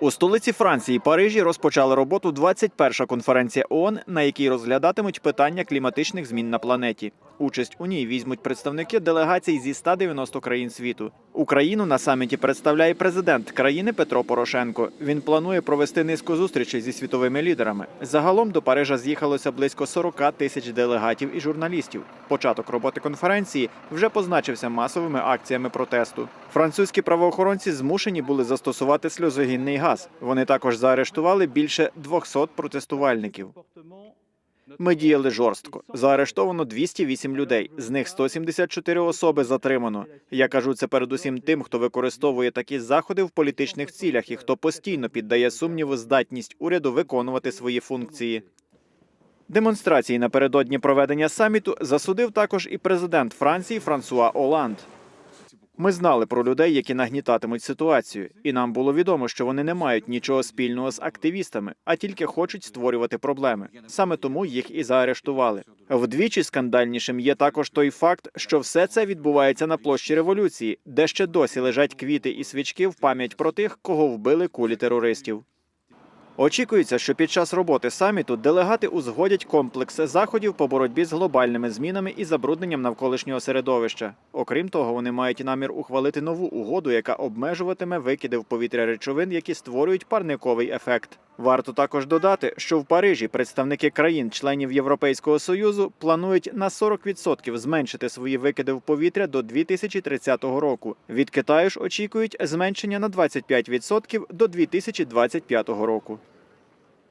У столиці Франції Парижі розпочала роботу 21-ша конференція ООН, на якій розглядатимуть питання кліматичних змін на планеті. Участь у ній візьмуть представники делегацій зі 190 країн світу. Україну на саміті представляє президент країни Петро Порошенко. Він планує провести низку зустрічей зі світовими лідерами. Загалом до Парижа з'їхалося близько 40 тисяч делегатів і журналістів. Початок роботи конференції вже позначився масовими акціями протесту. Французькі правоохоронці змушені були застосувати сльозогінний газ. Вони також заарештували більше 200 протестувальників. Ми діяли жорстко. Заарештовано 208 людей. З них 174 особи затримано. Я кажу це передусім тим, хто використовує такі заходи в політичних цілях і хто постійно піддає сумніву здатність уряду виконувати свої функції. Демонстрації напередодні проведення саміту засудив також і президент Франції Франсуа Оланд. Ми знали про людей, які нагнітатимуть ситуацію, і нам було відомо, що вони не мають нічого спільного з активістами, а тільки хочуть створювати проблеми. Саме тому їх і заарештували. Вдвічі скандальнішим є також той факт, що все це відбувається на площі революції, де ще досі лежать квіти і свічки в пам'ять про тих, кого вбили кулі терористів. Очікується, що під час роботи саміту делегати узгодять комплекс заходів по боротьбі з глобальними змінами і забрудненням навколишнього середовища. Окрім того, вони мають намір ухвалити нову угоду, яка обмежуватиме викиди в повітря речовин, які створюють парниковий ефект. Варто також додати, що в Парижі представники країн-членів Європейського союзу планують на 40% зменшити свої викиди в повітря до 2030 року. Від Китаю ж очікують зменшення на 25% до 2025 року.